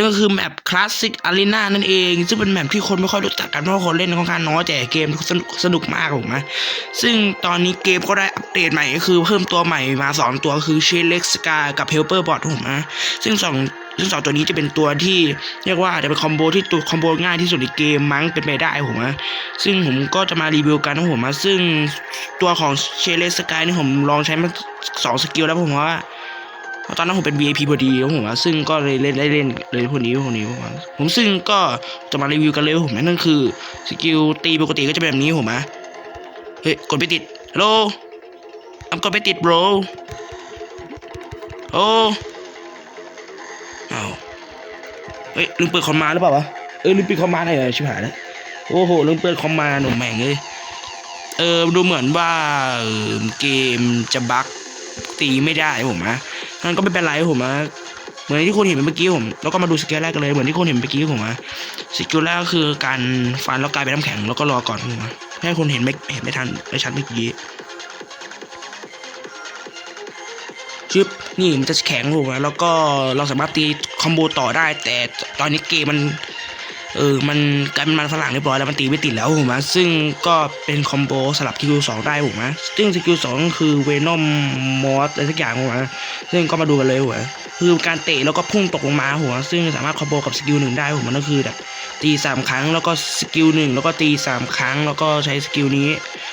นั่นก็คือแมปคลาสสิกอารีนานั่นเอง ซึ่งเป็นแมปที่คนไม่ค่อยรู้จักกันเพราะคนเล่นค่อนข้างน้อยแต่เกมสนุกสนุกมากผมนะซึ่งตอนนี้เกมก็ได้อัปเดตใหม่ก็คือเพิ่มตัวใหม่มาสองตัวคือเชเล็กสกากับเฮลเปอร์บอทผมนะซึ่งสองซึ่งสองตัวนี้จะเป็นตัวที่เรียกว่าจะเป็นคอมโบที่ตัวคอมโบง่ายที่สุดในเกมมั้งเป็นไปได้ผมนะซึ่งผมก็จะมารีวิวกันนะผมนะซึ่งตัวของเชเล็กสกานี่ผมลองใช้มาสองสกิลแล้วผมว่า ตอนนั้นผมเป็น VIP พอดีครับผมว่าซึ่งก็เลยเล่นได้เล่นเลยพวกนี้พวกนี้ผมว่าผมซึ่งก็จะมารีวิวกันเลยผมนั่นคือสกิลตีปกติก็จะเป็นแบบนี้ผมนะเฮ้ยกดไปติดฮัลโหลอัมกดไปติด bro โอ้เอาเฮ้ยลืมเปิดคอมมาหรือเปล่าวะเออลืมปิดคอมมานด์อะไรชิบหายแล้วโอ้โหลืมเปิดคอมมาหนุ่มแม่งเลยเออดูเหมือนว่าเออเกมจะบั๊กตีไม่ได้ผมนะ มันก็ไม่เป็นไรผมนะเหมือนที่คุณเห็นเมื่อกี้ผม แล้วก็มาดูสเกลแรกกันเลยเหมือนที่คุณเห็นเมื่อกี้ผมนะสกิลแรกก็คือการฟันแล้วกลายเป็นน้ำแข็งแล้วก็รอก่อนผมนะให้คุณเห็นไม่เห็นไม่ทันไม่ชัดเมื่อกี้ชึบนี่มันจะแข็งผมนะแล้วก็เราสามารถตีคอมโบต่อได้ แต่ตอนนี้เกมมัน เออมันกลายเป็นมันฝรั่งเรียบร้อยแล้วมันตีไม่ติดแล้วผมนะซึ่งก็เป็นคอมโบสลับสกิลสองได้ผมนะซึ่งสกิลสองคือเวนอมมอสอะไรสักอย่างผมนะซึ่งก็มาดูกันเลยหัวคือการเตะแล้วก็พุ่งตกลงมาหัวซึ่งสามารถคอมโบกับสกิลหนึ่งได้ผมมันก็คือแบบตีสามครั้งแล้วก็สกิลหนึ่งแล้วก็ตีสามครั้งแล้วก็ใช้สกิลนี้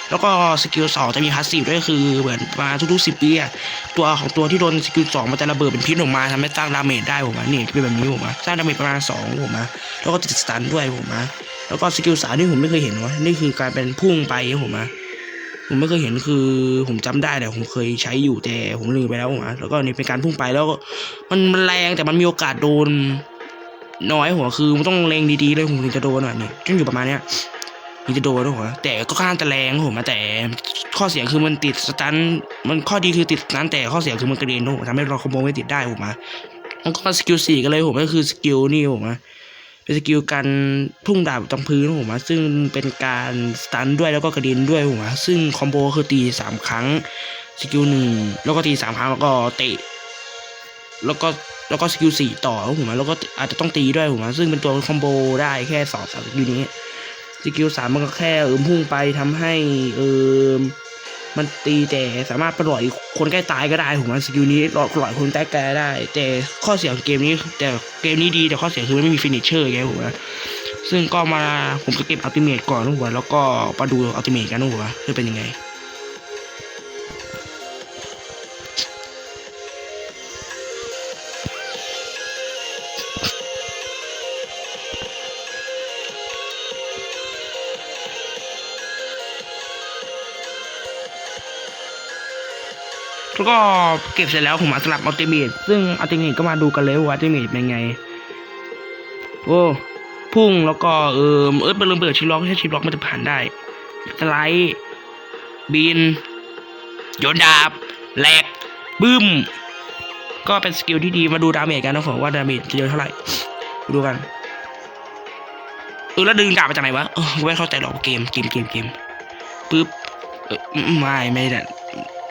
แล้วก็สกิลสองจะมีพาสซีฟด้วยคือเหมือนมาทุกๆสิบปีอะตัวของตัวที่โดนสกิลสองมันจะระเบิดเป็นพิษออกมาทำให้สร้างดาเมจได้ผมนะนี่เป็นแบบนี้ผมนะสร้างดาเมจประมาณสองผมนะแล้วก็ติดสตันด้วยผมนะแล้วก็สกิลสามที่ผมไม่เคยเห็นวะนี่คือการเป็นพุ่งไปผมนะผมไม่เคยเห็นคือผมจำได้แต่ผมเคยใช้อยู่แต่ผมลืมไปแล้วผมนะแล้วก็นี่เป็นการพุ่งไปแล้วมันแรงแต่มันมีโอกาสโดนน้อยหัวคือมันต้องเลงดีๆเลยผมถึงจะโดนอะนี่ต้องอยู่ประมาณเนี้ย ถึงจะโดนนะหัวแต่ก็ค่อนข้างจะแรงผมนะแต่ข้อเสียคือมันติดสตันมันข้อดีคือติดสตันแต่ข้อเสียคือมันกระเด็นนะผมทำให้เราคอมโบไม่ติดได้ผมนะแล้วก็สกิลสี่กันเลยผมก็คือสกิลนี่ผมนะเป็นสกิลการพุ่งดาบตรงพื้นผมว่าซึ่งเป็นการสตันด้วยแล้วก็กระเด็นด้วยผมว่าซึ่งคอมโบคือตีสามครั้งสกิลหนึ่งแล้วก็ตีสามครั้งแล้วก็เตะ แล้วก็แล้วก็สกิลสี่ต่อผมว่าแล้วก็อาจจะต้องตีด้วยผมว่าซึ่งเป็นตัวคอมโบได้แค่สองสามสกิลนี้ กิลสามมันก็แค่เอิมพุ่งไปทำให้เอิมมันตีแต่สามารถปล่อยคนใกล้ตายก็ได้ผมว่าสกิลนี้ปล่อยคนใกล้ตายได้ แต่ข้อเสียของเกมนี้ แต่เกมนี้ดีแต่ข้อเสียคือไม่มีฟินิชเชอร์ไงผมว่าซึ่งก็มาผมจะเก็บอัลติเมทก่อนนะหัวแล้วก็มาดูอัลติเมทกันนะหัวจะเป็นยังไง แล้วก็เก็บเสร็จแล้วผมมาสลับอัลติเมทซึ่งอัลติเมทก็มาดูกันเลยว่าอัลติเมทเป็นไง โอ้พุ่งแล้วก็เออเออเป็นเปิดชิล็อกใช้ชิล็อกมันจะผ่านได้สไลด์บินโยนดาบแหลกบึ้ม ก็เป็นสกิลที่ดีมาดูดาเมจกันนะผมว่าดาเมจจะเยอะเท่าไหร่ดูกันเออแล้วดึงดาบมาจากไหนวะเออไม่เข้าใจหรอกเกมเกมเกมเกมปึ๊บไม่ไม่ได้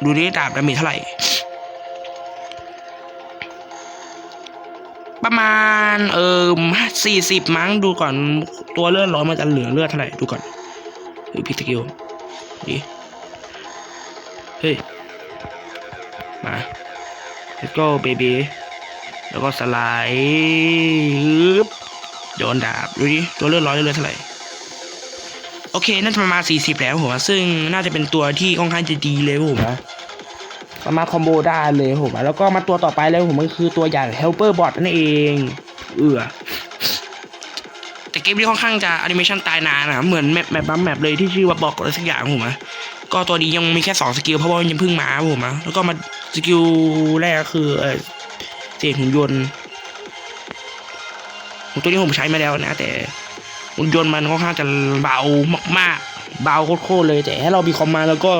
ดูนี่ดาบดาเมจเท่าไหร่ ประมาณ เออสี่สิบมั้งดูก่อนตัวเลือดร้อยมันจะเหลือเลือดเท่าไหร่ ดูก่อนดูพิสกิลดีเฮ้ย มา let's go baby แล้วก็สไลด์โยนดาบ ดูดิตัวเลือดร้อยเลือดเท่าไหร่ โอเค น่าจะประมาณสี่สิบแล้วผมซึ่งน่าจะเป็นตัวที่ค่อนข้างจะดีเลยผมว่าสามารถคอมโบได้เลยผมแล้วก็มาตัวต่อไปเลยผมก็คือตัวอย่าง Helper Bot นั่นเอง เอือแต่เกมนี้ค่อนข้างจะแอนิเมชันตายนานนะเหมือนแมปแมปบัมแมปเลยที่ชื่อว่าบอกอะไรสักอย่างผมอะก็ตัวนี้ยังมีแค่สองสกิลเพราะว่ายังเพิ่งมาผมอะแล้วก็มาสกิลแรกก็คือเออเศษหุ่นยนต์ตัวนี้ผมใช้มาแล้วนะแต่ หุ่นยนต์มันค่อนข้างจะเบามากๆ เบาโคตรๆเลย แต่ถ้าเรามีคอมมาแล้วก็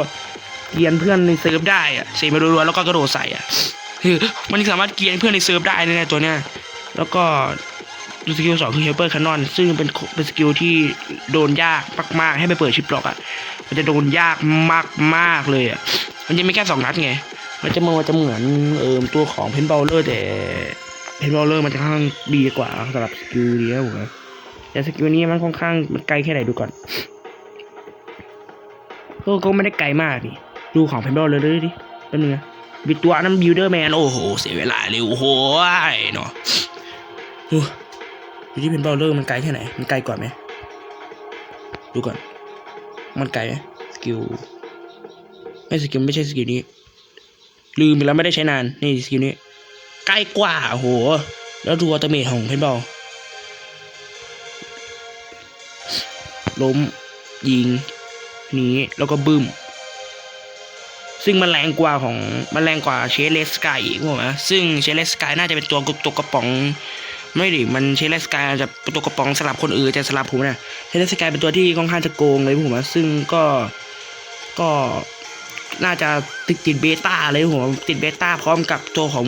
เกียนเพื่อนในเซิร์ฟได้อะเซมารัวๆแล้วก็กระโดดใส่อะคือมันสามารถเกียนเพื่อนในเซิร์ฟได้แน่ๆตัวเนี้ยแล้วก็สกิลสองคือเฮลเปอร์คานอนซึ่งเป็นเป็นสกิลที่โดนยากมากๆ ให้ไปเปิดชิปล็อกอะมันจะโดนยากมากๆเลยอะมันจะไม่แค่สองนัดไงมันจะมันจะเหมือนเออตัวของเพนบอลเลอร์แต่เพนบอลเลอร์มันจะค่อนข้างดีกว่าสำหรับสกิลเนี้ครับผมนะ แต่สกิลนี้มันค่อนข้างมันไกลแค่ไหนดูก่อนก็ก็ไม่ได้ไกลมากดิดูของเพนบอลเลอร์เลยดิแป๊บนึงนะบิตัวนั้นบิวเดอร์แมนโอ้โหเสียเวลาเลยโอ้โหเนาะดูที่เพนบอลเลอร์มันไกลแค่ไหนมันไกลกว่าไหมดูก่อน มันไกลไหมสกิลไม่สกิลไม่ใช่สกิลนี้ ลืมไปแล้วไม่ได้ใช้นานนี่สกิลนี้ ใกล้กว่าโห แล้วดูอัตเมทของเพนบอล ล้ม ยิงหนีแล้วก็บึ้ม ซึ่งมันแรงกว่าของมันแรงกว่าเชสเลสกายอีกผมนะซึ่งเชสเลสกายน่าจะเป็นตัวตัวกระป๋อง ไม่ดิมันเชสเลสกายจะเป็นตัวกระป๋องสลับคนอื่นแต่สลับผมเนี่ยเชสเลสกายเป็นตัวที่ค่อนข้างจะโกงเลยผมว่าซึ่งก็ก็น่าจะติดติดเบต้าเลยผมติดเบต้าพร้อมกับตัวของ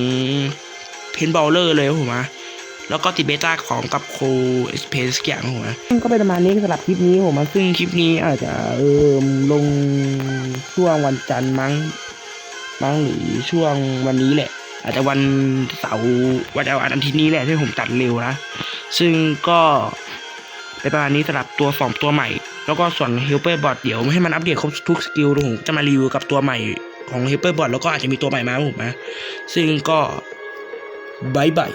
เพนบอลเลอร์เลยผมว่า แล้วก็ติดเบต้าของกับโคเอสเพสอย่างผมว่าก็เป็นประมาณนี้สำหรับคลิปนี้ผมว่าซึ่งคลิปนี้อาจจะเออลงช่วงวันจันทร์มั้งมั้งหรือช่วงวันนี้แหละ อาจจะวันเสาร์วันอาทิตย์นี้แหละที่ผมตัดเร็วนะซึ่งก็เป็นประมาณนี้สำหรับตัวสองตัวใหม่ แล้วก็ส่วน Helper Bot เดี๋ยวให้มันอัปเดตครบทุกสกิลผมจะมารีวิวกับตัวใหม่ของ Helper Bot แล้วก็อาจจะมีตัวใหม่มาผมนะซึ่งก็บายบาย